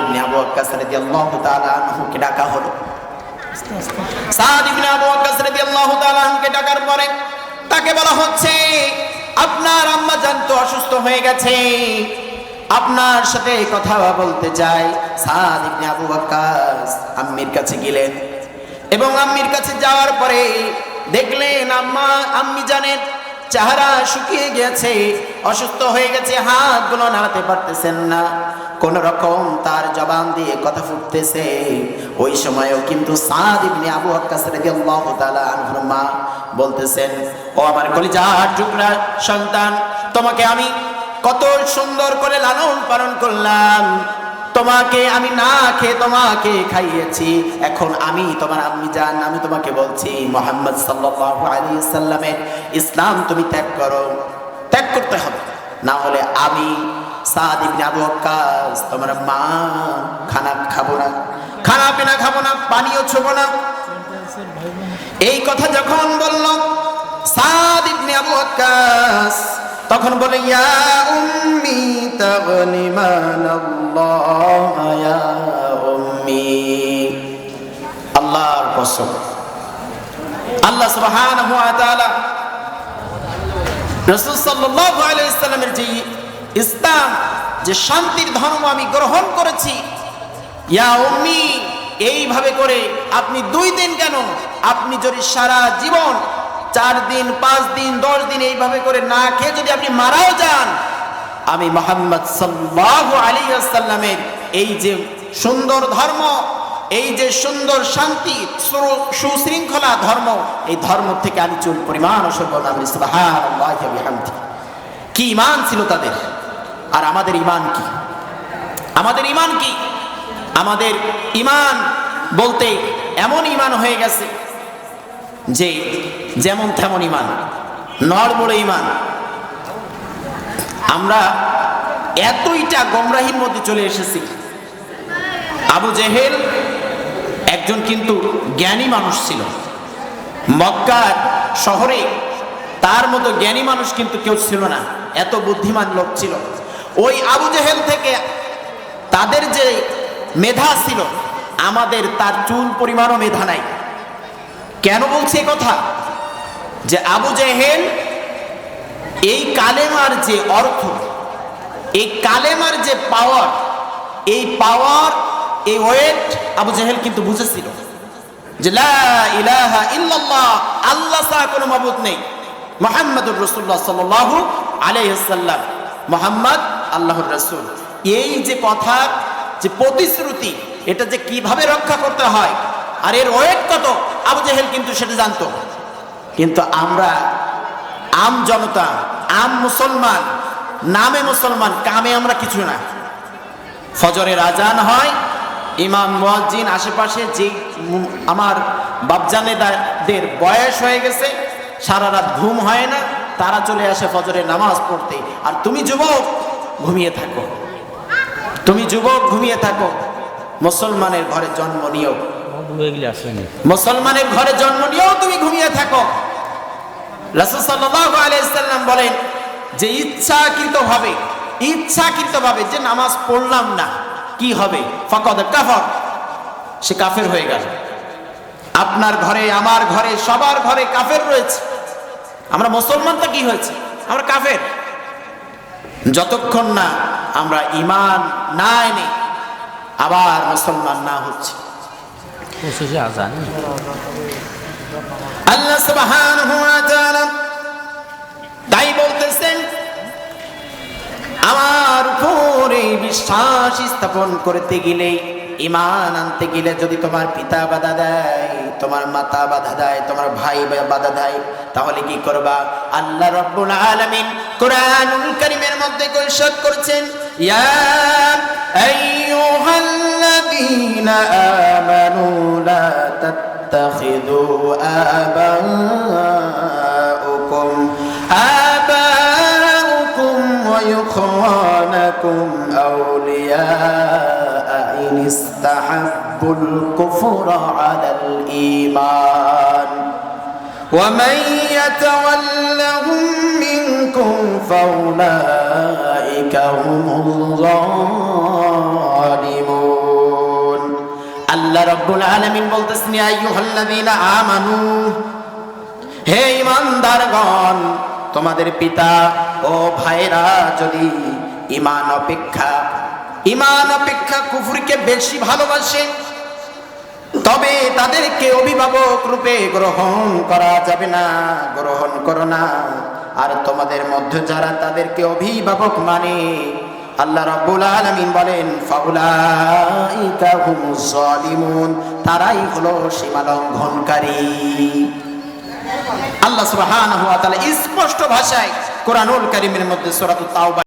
ইবনে আবু ওয়াক্কাস রাদিয়াল্লাহু তাআলা আনহুকে ডাকা হলো। সাদ ইবনে আবু ওয়াক্কাস রাদিয়াল্লাহু তাআলা আনহুকে ডাকার পরে তাকে বলা হচ্ছে, আপনার আম্মা জান অসুস্থ হয়ে গেছে। আপনার সাথে কথা বলতে চাই। সাদ ইবনে আবু ওয়াক্কাস আম্মির কাছে গেলেন এবং আম্মির কাছে যাওয়ার পরে দেখলেন আম্মা, আম্মি জানেন চেহারা শুকিয়ে গেছে, অসুস্থ হয়ে গেছে, হাতগুলো নাড়াতে পারতেছেন না। কোন রকম তার জবান দিয়ে কথা ফুটতেছে। ওই সময়ও কিন্তু আবু বলতেছেন, ও আমার কলিজার টুকরা সন্তান, তোমাকে আমি কত সুন্দর করে লালন পালন করলাম। তোমাকে আমি না খেয়ে তোমাকে খাইয়েছি, এখন আমি তোমার আম্মি জান, আমি তোমাকে বলছি, মোহাম্মদ সাল্লাল্লাহু আলাইহি সাল্লামের ইসলাম তুমি ত্যাগ করো, ত্যাগ করতে হবে। না হলে আমি তোমার মা, খানা খাব না। খানা পিনা খাব না, পানিও ছোবো না। এই কথা যখন বলল, সাদ ইবনে আবু তখন বলে, ইয়া উম্মি তাগনিমান আল্লাহ ইয়া উম্মি। আল্লাহর কসম। আল্লাহ সুবহানাহু ওয়া তাআলা রাসূল সাল্লাল্লাহু আলাইহি সাল্লামের যে ইসলাম, যে শান্তির ধর্ম আমি গ্রহণ করেছি, ইয়া উম্মি, এইভাবে করে আপনি দুই দিন কেন, আপনি যদি সারা জীবন চার দিন, পাঁচ দিন, দশ দিন এইভাবে করে না খেয়ে যদি আপনি মারাও যান, আমি মোহাম্মদ সাল্লাল্লাহু আলাইহি সাল্লামের এই যে সুন্দর ধর্ম, এই যে সুন্দর শান্তি সুশৃঙ্খলা ধর্ম, এই ধর্ম থেকে আমি চুল পরিমাণ কি ইমান ছিল তাদের? আর আমাদের ইমান কি? আমাদের ইমান কি? আমাদের ইমান বলতে এমন ইমান হয়ে গেছে যে যেমন তেমন ইমান নড়বড় ইমান। আমরা এতইটা গমরাহির মধ্যে চলে এসেছি। আবু জেহেল একজন কিন্তু জ্ঞানী মানুষ ছিল। মক্কার শহরে তার মতো জ্ঞানী মানুষ কিন্তু কেউ ছিল না, এত বুদ্ধিমান লোক ছিল। ওই আবু জেহেল থেকে তাদের যে মেধা ছিল, আমাদের তার চুল পরিমাণও মেধা নাই। কেন বলছি কথা? যে আবু জেহেল, এই কালেমার যে অর্থ, এই কালেমার যে পাওয়ার এই পাওয়ার এই ওয়েট আবু জেহেল কিন্তু বুঝেছিল। যে ইলাহা আল্লাহ কোনো মাবুদ নেই। মোহাম্মদুর রসুল্লাহ সাল্লাল্লাহু আলাইসাল্লাম মোহাম্মদ আল্লাহর রাসূল। এই যে কথা, যে প্রতিশ্রুতি, এটা যে কীভাবে রক্ষা করতে হয়, আর এর ওয়েট কত? আবু জেহেল কিন্তু সেটা জানতো কিন্তু আমরা আম জনতা, আম মুসলমান, নামে মুসলমান, কামে আমরা কিছু না। ফজরের আজান হয়, ইমাম, মুয়াজ্জিন আশেপাশে যে আমার বাপজানেদারদের বয়স হয়ে গেছে, সারা রাত ঘুম হয় না, তারা চলে আসে ফজরের নামাজ পড়তে। আর তুমি যুবক, ঘুমিয়ে থাকো। তুমি যুবক, ঘুমিয়ে থাকো। মুসলমানের ঘরে জন্ম নিও এগুলি আসেনি মুসলমানের ঘরে জন্ম নিয়েও তুমি ঘুমিয়ে থাকো। রাসূল সাল্লাল্লাহু আলাইহি সাল্লাম বলেন, যে ইচ্ছাকৃত ভাবে ইচ্ছাকৃত ভাবে যে নামাজ পড়লাম না, কি হবে? ফাকাদ কাফর। সে কাফের হয়ে গেল। আপনার ঘরে, আমার ঘরে, সবার ঘরে কাফের রয়েছে। আমরা মুসলমান তো কি হয়েছে? আমরা কাফের। যতক্ষণ না আমরা ইমান না এনে আবার মুসলমান না হচ্ছে। তাই বলতেছেন, আমার উপরে বিশ্বাস স্থাপন করতে গেলে ইমান আনতে গেলে যদি তোমার পিতা বাধা দেয়, তোমার মাতা বাধা দেয়, তোমার ভাই বাধা দেয়, তাহলে কি করবা? আল্লাহ রব্বুল আলামিন কোরআনুল কারীমের মধ্যে কৈশত করছেন, ইয়া আইয়ুহাল্লাযীনা تتخذوا آباءكم آباءكم وإخوانكم أولياء إن استحبوا الكفر على الإيمان ومن يتولهم منكم فأولئك هم الله রব্বুল আলামিন বলতেছেন আইয়ুহাল্লাযীনা আমানু, হে ইমানদারগণ তোমাদের পিতা ও ভাইরা যদি ইমান অপেক্ষা ইমান অপেক্ষা কুফুরকে বেশি ভালোবাসে, তবে তাদেরকে অভিভাবক রূপে গ্রহণ করা যাবে না, গ্রহণ করো না। আর তোমাদের মধ্যে যারা তাদেরকে অভিভাবক মানে আল্লাহ রাব্বুল আলামিন বলেন, ফাউলাইকা হুমুজ জালিমুন তারাই হলো সীমা লঙ্ঘনকারী। আল্লাহ সুবহানাহু ওয়া তাআলা স্পষ্ট ভাষায় কোরআনুল কারীমের মধ্যে সূরাতুত তাওবা